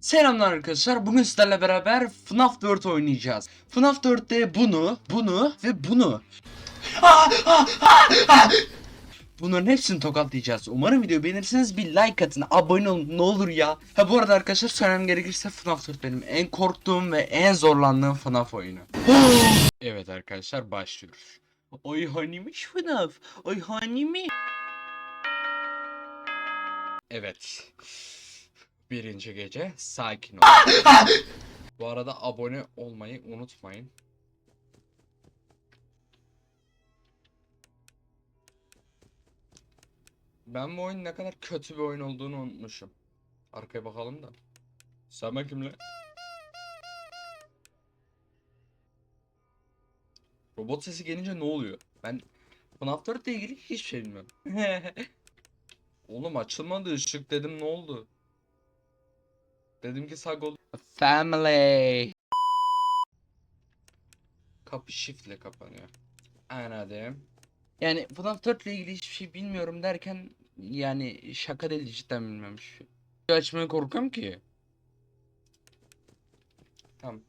Selamlar arkadaşlar. Bugün sizlerle beraber FNAF 4 oynayacağız. FNAF 4'te bunu, bunu ve bunu. Bunların hepsini tokatlayacağız. Umarım video beğenirseniz bir like atın, abone olun ne olur ya. Ha bu arada arkadaşlar söylemem gerekirse FNAF 4 benim en korktuğum ve en zorlandığım FNAF oyunu. evet arkadaşlar başlıyoruz. Oy hanimiş FNAF? Oy hanimi? Evet. Birinci gece sakin ol. Bu arada abone olmayı unutmayın. Ben bu oyunun ne kadar kötü bir oyun olduğunu unutmuşum. Arkaya bakalım da. Sen kimle? Robot sesi gelince ne oluyor? Ben FNAF 4 ile ilgili hiçbir şey bilmiyorum. Oğlum açılmadı ışık dedim ne oldu? Dedim ki sag ol. Family. Kapı shift ile kapanıyor. Anladım. Yani FNAF 4 ile ilgili hiçbir şey bilmiyorum derken yani şaka değil cidden bilmemiş. Açmaya korkuyorum ki. Tamam.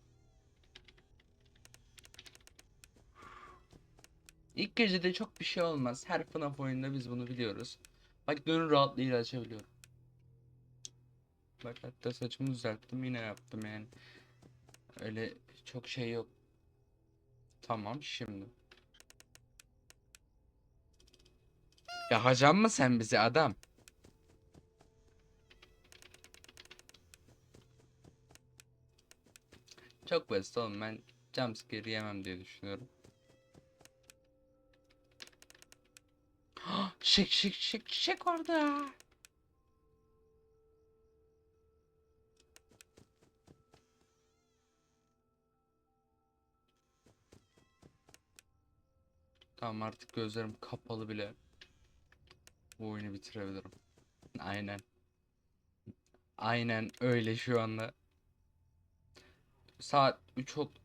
İlk gecede çok bir şey olmaz. Her FNAF oyununda biz bunu biliyoruz. Bak gönül rahatlığıyla açabiliyorum. Bak hatta saçımı düzelttim yine yaptım yani. Öyle çok şey yok. Tamam şimdi. Yakacaksın mı sen bizi adam? Çok basit oğlum ben jumpscare yemem diye düşünüyorum. Şık şık şık şık orada. Tamam artık gözlerim kapalı bile bu oyunu bitirebilirim. Aynen. Aynen öyle şu anda. Saat 3 oldu.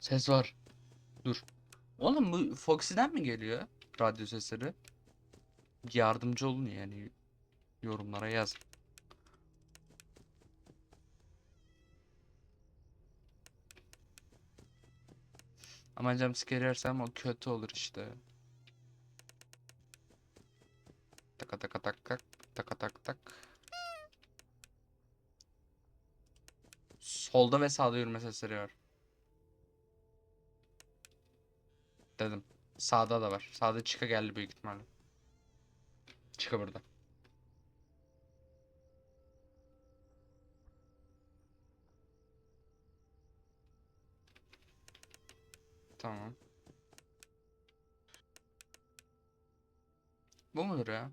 Ses var. Dur. Oğlum bu Foxy'den mi geliyor radyo sesleri? Yardımcı olun yani yorumlara yaz. Ama jumpscare yersem o kötü olur işte. Taka taka tak tak taka tak tak. Solda ve sağda yürüme sesleri var. Dedim. Sağda da var. Sağda çıka geldi büyük ihtimalle. Çıka burada. Tamam. Bu mudur ya?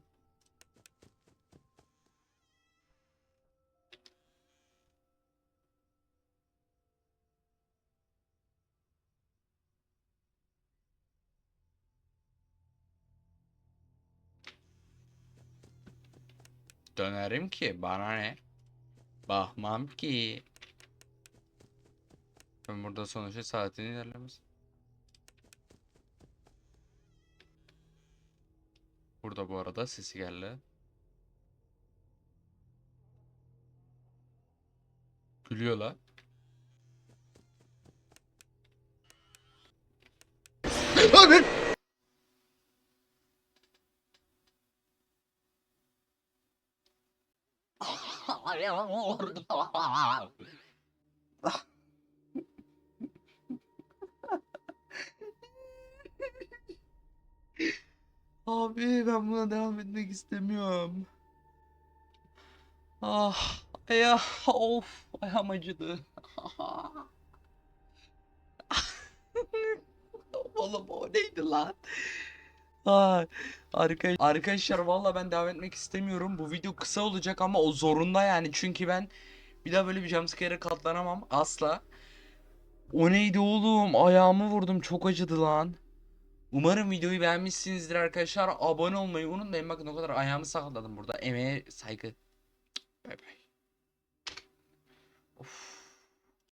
Dönerim ki bana ne? Bakmam ki. Ben burada sonuçta saatin ilerlemesi. Burada bu arada sesi geldi. Gülüyor la. Abi ben buna devam etmek istemiyorum. Ah, ya of ayağım acıdı. Oğlum o neydi lan? Ay, arka- arkadaşlar valla ben devam etmek istemiyorum. Bu video kısa olacak ama o zorunda yani. Çünkü ben bir daha böyle bir jumpscare'e katlanamam asla. O neydi oğlum? Ayağımı vurdum. Çok acıdı lan. Umarım videoyu beğenmişsinizdir arkadaşlar. Abone olmayı unutmayın. Bakın o kadar ayağımı sakladım burada. Emeğe saygı. Bay bay.